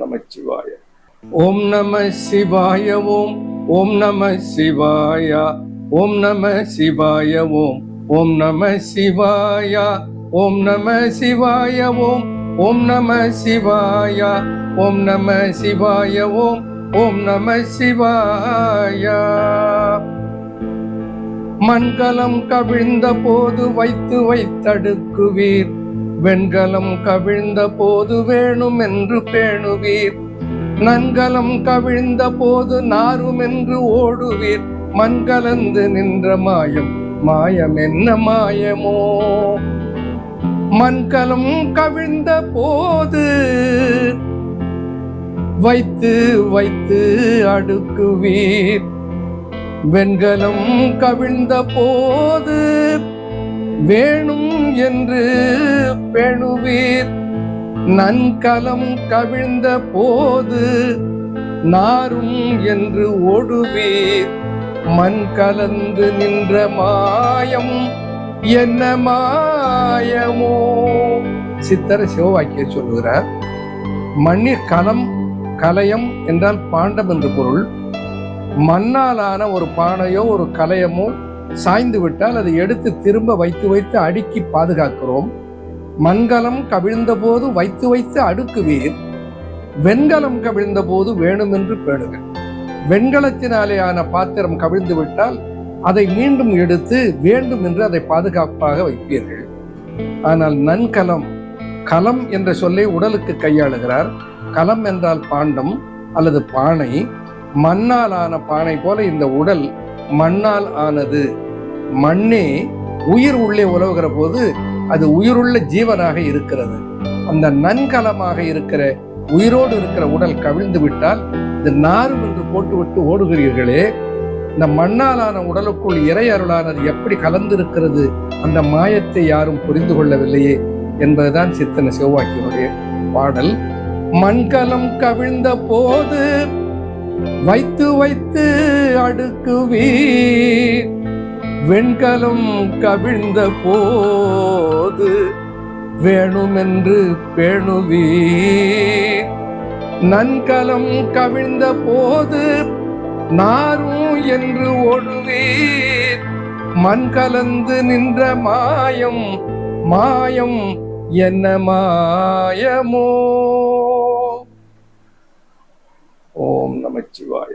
நமச்சிவாய ஓம் நம சிவாய ஓம் ஓம் நம சிவாயா ஓம் நம சிவாய ஓம் ஓம் நம சிவாயா ஓம் நம சிவாய ஓம் ஓம் நம சிவாயா ஓம் நம சிவாய ஓம் ஓம் நம சிவாயா. மண்கலம் கவிழ்ந்த போது வைத்து வைத்தடுக்குவீர். வெண்கலம் கவிழ்ந்த போது வேணும் என்று பேணுவீர். நன்கலம் கவிழ்ந்த போது நாரும் என்று ஓடுவீர். மண்கலந்து நின்ற மாயம் மாயம் என்ன மாயமோ? மண்கலம் கவிழ்ந்த போது வைத்து வைத்து அடுக்குவீர். வெண்கலம் கவிழ்ந்த போது வேணும் என்று பெணுவீர். நன்கலம் கவிழ்ந்த போது நாரும் என்று ஓடுவீர். மண் கலந்து நின்ற மாயம் என்ன மாயமோ? சித்தர சிவவாக்கிய சொல்லுகிறார் மண்ணில் கலம் கலயம் என்றால் பாண்டம் என்று பொருள். மண்ணாலான ஒரு பானையோ ஒரு கலயமோ சாய்ந்து விட்டால் அதை எடுத்து திரும்ப வைத்து வைத்து அடுக்கி பாதுகாக்கிறோம். மண்கலம் கவிழ்ந்த போது வைத்து வைத்து அடுக்குவீர். வெண்கலம் கவிழ்ந்த போது வேணுமென்று பேணுங்கள். வெண்கலத்தினாலேயான பாத்திரம் கவிழ்ந்து விட்டால் அதை மீண்டும் எடுத்து வேண்டும் என்று அதை பாதுகாப்பாக வைப்பீர்கள். ஆனால் நன்கலம் கலம் என்ற சொல்லை உடலுக்கு கையாளுகிறார். கலம் என்றால் பாண்டம் அல்லது பானை. மண்ணாலான பானை போல இந்த உடல் மண்ணால் ஆனது. மண்ணே உயிர் உள்ளே உலவுகிற போது அது உயிருள்ள ஜீவனாக இருக்கிறது. அந்த நன்கலமாக இருக்கிற உயிரோடு இருக்கிற உடல் கவிழ்ந்து விட்டால் இந்த நாரும் என்று போட்டுவிட்டு ஓடுகிறீர்களே. இந்த மண்ணாலான உடலுக்குள் இறை அருளானது எப்படி கலந்திருக்கிறது அந்த மாயத்தை யாரும் புரிந்து கொள்ளவில்லையே என்பதுதான் சித்தன சிவவாக்கியனுடைய பாடல். மண்கலம் கவிழ்ந்த போது வைத்து வைத்து அடுக்குவீர். வெண்கலம் கவிழ்ந்த போது வேணுமென்று பேணுவீர். நன்கலம் கவிழ்ந்த போது நாரும் என்று ஓடுவீர். மண் கலந்து நின்ற மாயம் மாயம் என்ன மாயமோ? நமச்சிவாய